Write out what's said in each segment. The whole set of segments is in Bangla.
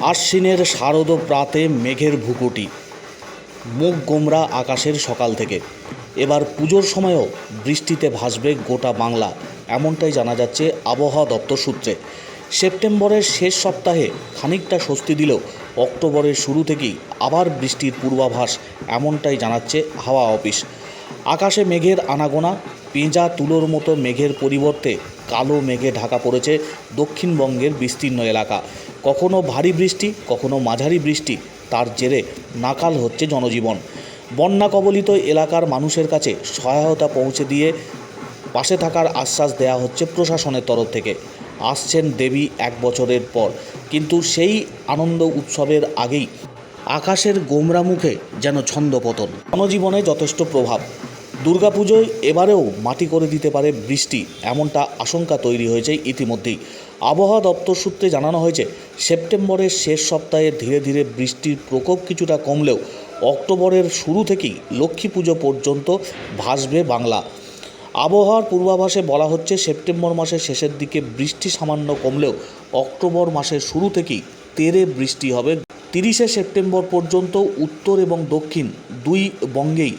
আশ্বিনের শারদ প্রাতে মেঘের ভুকুটি, মুখ গোমরা আকাশের সকাল থেকে। এবার পুজোর সময়ও বৃষ্টিতে ভাসবে গোটা বাংলা, এমনটাই জানা যাচ্ছে আবহাওয়া দপ্তর সূত্রে। সেপ্টেম্বরের শেষ সপ্তাহে খানিকটা স্বস্তি দিলেও অক্টোবরের শুরু থেকেই আবার বৃষ্টির পূর্বাভাস, এমনটাই জানাচ্ছে হাওয়া অফিস। আকাশে মেঘের আনাগোনা পেঁজা তুলোর মতো মেঘের পরিবর্তে কালো মেঘে ঢাকা পড়েছে দক্ষিণবঙ্গের বিস্তীর্ণ এলাকা। কখনো ভারী বৃষ্টি, কখনো মাঝারি বৃষ্টি, তার জেরে নাকাল হচ্ছে জনজীবন। বন্যা কবলিত এলাকার মানুষের কাছে সহায়তা পৌঁছে দিয়ে পাশে থাকার আশ্বাস দেওয়া হচ্ছে প্রশাসনের তরফ থেকে। আসছেন দেবী এক বছরের পর, কিন্তু সেই আনন্দ উৎসবের আগেই আকাশের গোমরা মুখে যেন ছন্দপতন জনজীবনে যথেষ্ট প্রভাব। দুর্গাপুজোয় এবারেও মাটি করে দিতে পারে বৃষ্টি, এমনটা আশঙ্কা তৈরি হয়েছে ইতিমধ্যেই। আবহাওয়া দপ্তর সূত্রে জানানো হয়েছে, সেপ্টেম্বরের শেষ সপ্তাহে ধীরে ধীরে বৃষ্টির প্রকোপ কিছুটা কমলেও অক্টোবরের শুরু থেকেই লক্ষ্মী পুজো পর্যন্ত ভাসবে বাংলা। আবহাওয়ার পূর্বাভাসে বলা হচ্ছে, সেপ্টেম্বর মাসের শেষের দিকে বৃষ্টি সামান্য কমলেও অক্টোবর মাসের শুরু থেকেই তেরে বৃষ্টি হবে। তিরিশে সেপ্টেম্বর পর্যন্ত উত্তর এবং দক্ষিণ দুই বঙ্গেই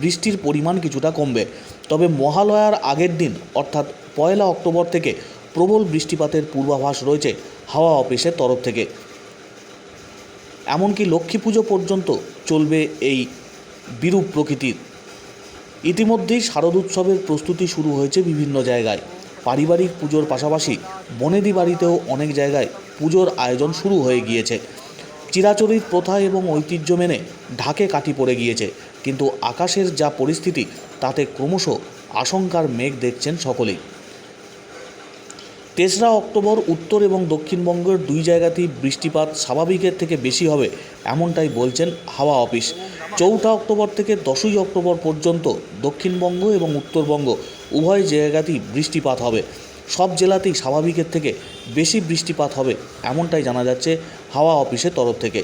বৃষ্টির পরিমাণ কিছুটা কমবে। তবে মহালয়ার আগের দিন, অর্থাৎ পয়লা অক্টোবর থেকে প্রবল বৃষ্টিপাতের পূর্বাভাস রয়েছে হাওয়া অফিসের তরফ থেকে। এমনকি লক্ষ্মী পুজো পর্যন্ত চলবে এই বিরূপ প্রকৃতির। ইতিমধ্যেই শারদ উৎসবের প্রস্তুতি শুরু হয়েছে বিভিন্ন জায়গায়। পারিবারিক পুজোর পাশাপাশি বনেদি বাড়িতেও অনেক জায়গায় পুজোর আয়োজন শুরু হয়ে গিয়েছে। চিরাচরিত প্রথা এবং ঐতিহ্য মেনে ঢাকে কাটি পড়ে গিয়েছে। কিন্তু আকাশের যা পরিস্থিতি, তাতে ক্রমশ আশঙ্কার মেঘ দেখছেন সকলেই। তেসরা অক্টোবর উত্তর এবং দক্ষিণবঙ্গের দুই জায়গাতেই বৃষ্টিপাত স্বাভাবিকের থেকে বেশি হবে, এমনটাই বলছেন হাওয়া অফিস। চৌঠা অক্টোবর থেকে দশই অক্টোবর পর্যন্ত দক্ষিণবঙ্গ এবং উত্তরবঙ্গ উভয় জায়গাতেই বৃষ্টিপাত হবে। সব জেলাতেই স্বাভাবিকের থেকে বেশি বৃষ্টিপাত হবে, এমনটাই জানা যাচ্ছে হাওয়া অফিসের তরফ থেকে।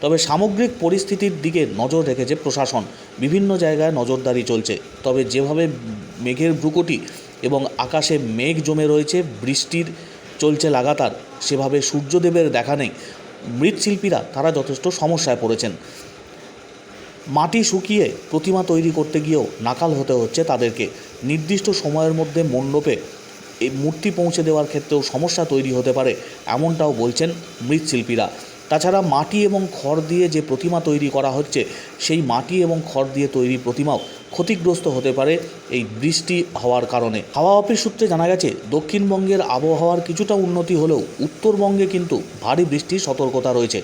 তবে সামগ্রিক পরিস্থিতির দিকে নজর রেখেছে প্রশাসন। বিভিন্ন জায়গায় নজরদারি চলছে। তবে যেভাবে মেঘের ভ্রুকুটি এবং আকাশে মেঘ জমে রয়েছে, বৃষ্টির চলছে লাগাতার, সেভাবে সূর্যদেবের দেখা নেই। মৃৎশিল্পীরা, তারা যথেষ্ট সমস্যায় পড়েছেন। মাটি শুকিয়ে প্রতিমা তৈরি করতে গিয়েও নাকাল হতে হচ্ছে তাদেরকে। নির্দিষ্ট সময়ের মধ্যে মণ্ডপে এই মূর্তি পৌঁছে দেওয়ার ক্ষেত্রেও সমস্যা তৈরি হতে পারে, এমনটাও বলছেন মৃৎশিল্পীরা। তাছাড়া মাটি এবং খড় দিয়ে যে প্রতিমা তৈরি করা হচ্ছে, সেই মাটি এবং খড় দিয়ে তৈরি প্রতিমাও ক্ষতিগ্রস্ত হতে পারে এই বৃষ্টি হওয়ার কারণে। হাওয়া অফিস সূত্রে জানা গেছে, দক্ষিণবঙ্গের আবহাওয়ার কিছুটা উন্নতি হলেও উত্তরবঙ্গে কিন্তু ভারী বৃষ্টির সতর্কতা রয়েছে।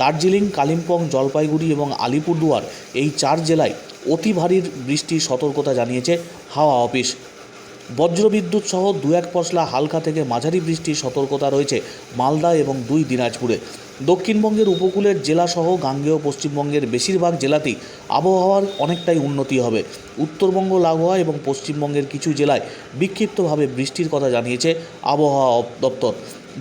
দার্জিলিং, কালিম্পং, জলপাইগুড়ি এবং আলিপুরদুয়ার এই চার জেলায় অতি ভারী বৃষ্টির সতর্কতা জানিয়েছে হাওয়া অফিস। বজ্রবিদ্যুৎ সহ দু এক পশলা হালকা থেকে মাঝারি বৃষ্টির সতর্কতা রয়েছে মালদা এবং দুই দিনাজপুরে। দক্ষিণবঙ্গের উপকূলের জেলাসহ গাঙ্গেয় পশ্চিমবঙ্গের বেশিরভাগ জেলাতেই আবহাওয়ার অনেকটাই উন্নতি হবে। উত্তরবঙ্গ, লাগোয়া এবং পশ্চিমবঙ্গের কিছু জেলায় বিক্ষিপ্তভাবে বৃষ্টির কথা জানিয়েছে আবহাওয়া দপ্তর।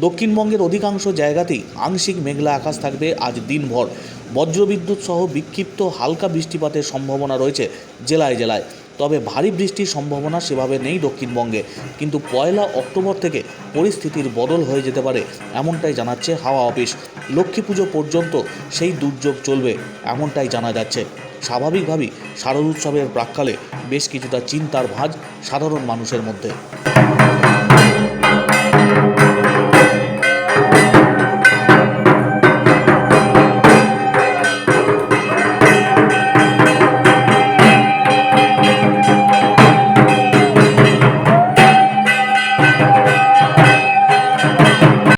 দক্ষিণবঙ্গের অধিকাংশ জায়গাতেই আংশিক মেঘলা আকাশ থাকবে আজ দিনভর। বজ্রবিদ্যুৎ সহ বিক্ষিপ্ত হালকা বৃষ্টিপাতের সম্ভাবনা রয়েছে জেলায় জেলায়। তবে ভারী বৃষ্টির সম্ভাবনা সেভাবে নেই দক্ষিণবঙ্গে। কিন্তু পয়লা অক্টোবর থেকে পরিস্থিতির বদল হয়ে যেতে পারে এমনটাই জানাচ্ছে হাওয়া অফিস। লক্ষ্মী পুজো পর্যন্ত সেই দুর্যোগ চলবে এমনটাই জানা যাচ্ছে। স্বাভাবিকভাবেই শারদ উৎসবের প্রাক্কালে বেশ কিছুটা চিন্তার ভাঁজ সাধারণ মানুষের মধ্যে।